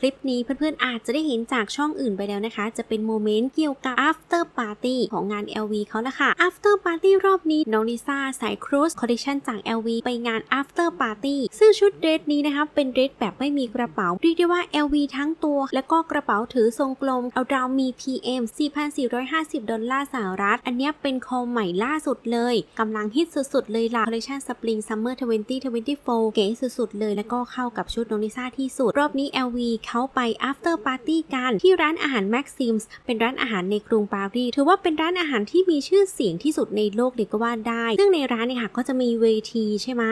คลิปนี้เพื่อนๆอาจจะได้เห็นจากช่องอื่นไปแล้วนะคะ จะเป็นโมเมนต์เกี่ยวกับ after party ของงาน LV เขาละค่ะ after party รอบนี้น้องลิซ่าใส่ cruise collection จาก LV ไปงาน after party ซึ่งชุดเดรสนี้นะคะ เป็นเดรสแบบไม่มีกระเป๋า เรียกได้ว่า LV ทั้งตัว และก็กระเป๋าถือทรงกลม เอาดาวมี PM 4,450 ดอลลาร์สหรัฐ อันนี้เป็นคอใหม่ล่าสุดเลยกำลังฮิตสุดๆ เลยล่ะ collection spring summer 2024 เก๋สุดๆเลย แล้วก็เข้ากับชุดน้องลิซ่าที่สุดรอบนี้ LV เขาไป after party กันที่ร้านอาหาร Maxims เป็นร้านอาหารในกรุงปารีสถือว่าเป็นร้านอาหารที่มีชื่อเสียงที่สุดในโลกเลยก็ว่าได้ ซึ่งในร้านเนี่ยค่ะก็จะมีเวทีใช่ไหม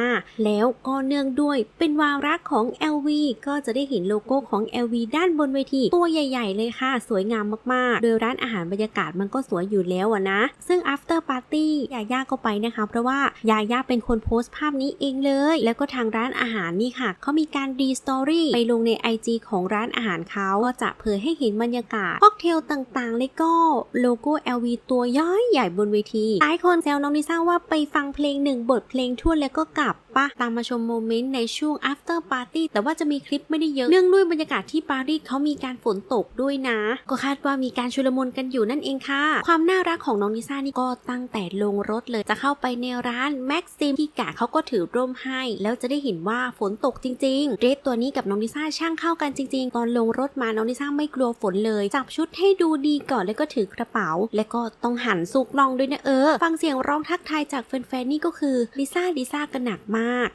แล้วก็เนื่องด้วยเป็นวาระของ LV ก็จะได้เห็นโลโก้ของ LV ด้านบนเวที ตัวใหญ่ ๆ เลยค่ะ สวยงามมากๆ โดยร้านอาหารบรรยากาศมันก็สวยอยู่แล้วนะ ซึ่ง after party ยาย่าก็ไปนะคะ เพราะว่ายาย่าเป็นคนโพสต์ภาพนี้เองเลย แล้วก็ทางร้านอาหารนี่ค่ะเขามีการดีสตอรี่ไปลงใน IG ของร้านอาหารเขาก็จะเผยให้เห็นบรรยากาศค็อกเทลต่างๆ แล้วก็โลโก้ LV ตัวย้อยใหญ่บนเวที หลายคนแซวน้องลิซ่าว่าไปฟังเพลงหนึ่งบทเพลงทั่วแล้วก็กลับปะตามมาชมโมเมนต์ในช่วง after party แต่ว่าจะมีคลิปไม่ได้เยอะ เนื่องด้วยบรรยากาศที่ปารีสเขามีการฝนตกด้วยนะ ก็คาดว่ามีการชุลมุนกันอยู่นั่นเองค่ะ ความน่ารักของน้องลิซ่านี่ก็ตั้งแต่ลงรถเลยจะเข้าไปในร้านแม็กซิมที่กะเขาก็ถือร่มให้ แล้วจะได้เห็นว่าฝนตกจริงๆเดรสตัวนี้กับน้องลิซ่าช่างเข้ากันจริงๆตอนลงรถมาน้องลิซ่าไม่กลัวฝนเลย จับชุดให้ดูดีก่อนแล้วก็ถือกระเป๋า แล้วก็ต้องหันสุกลองด้วยนะเออ ฟังเสียงร้องทักทายจากแฟนๆนี่ก็คือลิซ่าลิซ่ากันหนักมาก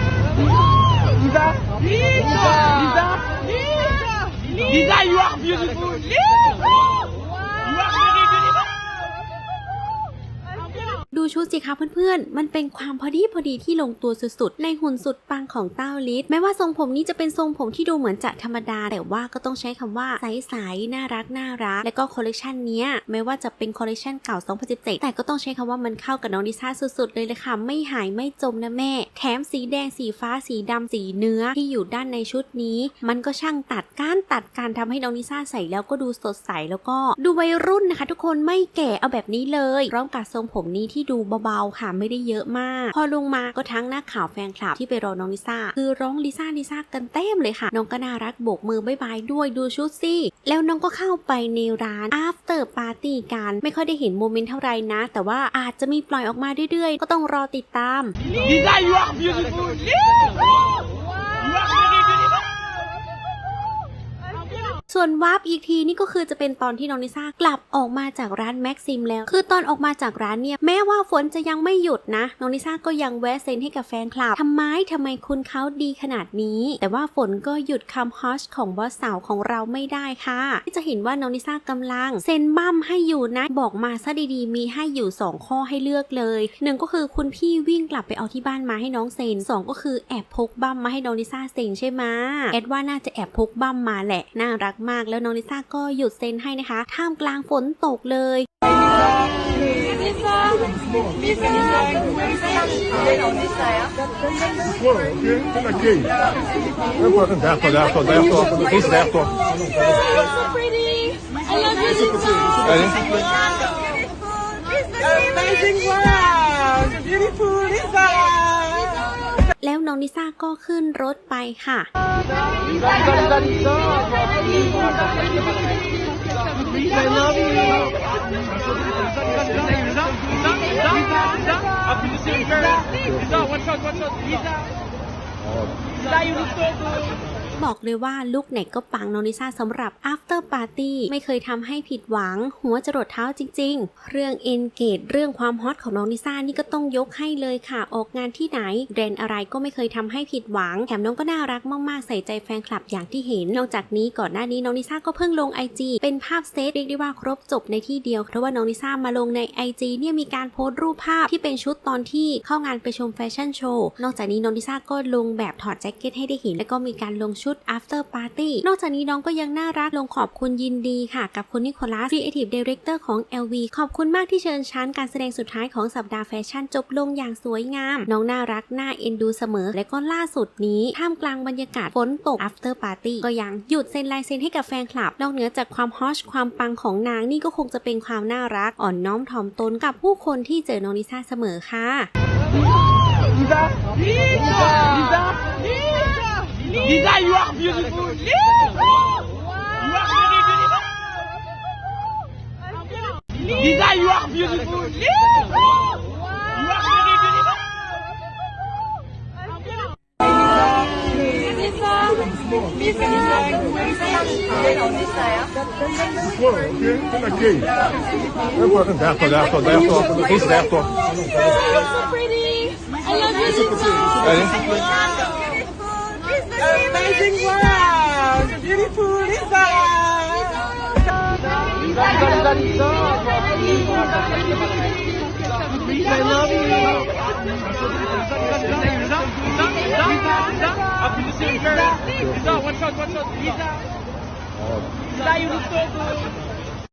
ลิซ่าลิซ่าลิซ่าลิซ่า you are beautiful! You are beautiful! ดู ชุดสิคะเพื่อนๆ มันเป็นความพอดีพอดีที่ลงตัวสุดๆ ในหุ่นสุดปังของเต้าลิศแม้ว่าทรงผมนี้จะเป็นทรงผมที่ดูเหมือนจะธรรมดา แต่ว่าก็ต้องใช้คำว่าใสๆน่ารักน่ารัก และก็คอลเลคชันนี้ยไม่ว่าจะเป็นคอลเลคชันเก่า 2017 แต่ก็ต้องใช้คำว่ามันเข้ากับน้องดิซ่าสุดๆ เลยเลยค่ะ ไม่หายไม่จมนะแม่ แถมสีแดงสีฟ้าสีดำสีเนื้อที่อยู่ด้านในชุดนี้ มันก็ช่างตัดการตัดการทำให้น้องดิซ่าใส่แล้วก็ดูสดใสแล้วก็ดูวัยรุ่นนะคะ ทุกคนไม่แก่เอาแบบนี้เลยพร้อมกับทรงผมนี้ที่ดูเบาๆค่ะไม่ได้เยอะมาก พอลงมาก็ทั้งนักข่าวแฟนคลับที่ไปรอน้องลิซ่าคือร้องลิซ่าลิซ่ากันเต็มเลยค่ะ น้องก็น่ารักโบกมือบายบายด้วยดูชุดสิแล้วน้องก็เข้าไปในร้าน after party กันไม่ค่อยได้เห็นโมเมนต์เท่าไหร่นะ แต่ว่าอาจจะมีปล่อยออกมาเรื่อยๆ ก็ต้องรอติดตาม Lisa, you are beautiful! Lisa! You are very beautiful! ส่วนวาร์ปอีกทีนี่ก็คือจะเป็นตอนที่น้องนิซ่ากลับออกมาจากร้านแม็กซิมแล้ว คือตอนออกมาจากร้านเนี่ยแม้ว่าฝนจะยังไม่หยุดนะ น้องนิซ่าก็ยังแวะเซ็นให้กับแฟนคลับทำไมทำไมคุณเขาดีขนาดนี้ แต่ว่าฝนก็หยุดคำฮอชของบอสสาวของเราไม่ได้ค่ะที่จะเห็นว่าน้องนิซ่ากำลังเซ็นบั้มให้อยู่นะ บอกมาซะดีๆ มีให้อยู่ 2 ข้อให้เลือกเลยหนึ่งก็คือคุณพี่วิ่งกลับไปเอาที่บ้านมาให้น้องเซ็นสองก็คือแอบพกบั้มมาให้น้องนิซ่าเซ็นใช่ไหมแอดว่าน่าจะแอบพกบั้มมาแหละน่ารักมาก แล้วน้องลิซ่าก็หยุดเซ็นให้นะคะ ท่ามกลางฝนตกเลย Voilà, ok, c'est la clé. Et voilà, derrière toi, derrière toi, derrière toi, tous derrière toi. Amazing wow! องลิซ่าก็ขึ้นรถไปค่ะ Lisa, Lisa, Lisa! บอกเลยว่าลุคไหนก็ปังน้องลิซ่าสำหรับ after party ไม่เคยทำให้ผิดหวัง หัวจรดเท้าจริง ๆ เรื่อง engage เรื่องความฮอตของน้องลิซ่านี่ก็ต้องยกให้เลยค่ะ ออกงานที่ไหนแบรนด์อะไรก็ไม่เคยทำให้ผิดหวัง แถมน้องก็น่ารักมากๆ ใส่ใจแฟนคลับอย่างที่เห็น นอกจากนี้ก่อนหน้านี้น้องลิซ่าก็เพิ่งลง IG เป็นภาพเซตเรียกได้ว่าครบจบในที่เดียวเพราะว่าน้องลิซ่ามาลงใน IG เนี่ยมีการโพสต์รูปภาพที่เป็นชุดตอนที่เข้างานไปชมแฟชั่นโชว์นอกจากนี้น้องลิซ่าก็ลงแบบถอดแจ็คเก็ตให้ได้เห็น แล้วก็มีการลงชุด after party นอกจากนี้น้องก็ยังน่ารักลงขอบคุณยินดีค่ะ กับคุณนิโคลัส Creative Director ของ LV ขอบคุณมากที่เชิญชั้นการแสดงสุดท้ายของสัปดาห์แฟชั่นจบลงอย่างสวยงาม น้องน่ารักน่าเอ็นดูเสมอ และก็ล่าสุดนี้ท่ามกลางบรรยากาศฝนตก after party ก็ยังหยุดเซ็นลายเซ็นให้กับแฟนคลับ นอกเหนือจากความฮอชความปังของนางนี่ก็คงจะเป็นความน่ารักอ่อนน้อมถ่อมตนกับผู้คนที่เจอน้องลิซ่าเสมอค่ะ Lisa, you are beautiful. You are very beautiful. Lisa, you are beautiful. Lisa! Therefore, therefore, therefore, please, therefore. I love you, Lisa toi. Pousse derrière toi. Amazing world! Beautiful Lisa! Lisa, Lisa, Lisa. Lisa, I love you. Lisa, Lisa, Lisa, Lisa. Happy to see you, girl. Lisa, one shot, one shot. Lisa. Lisa, you look so good.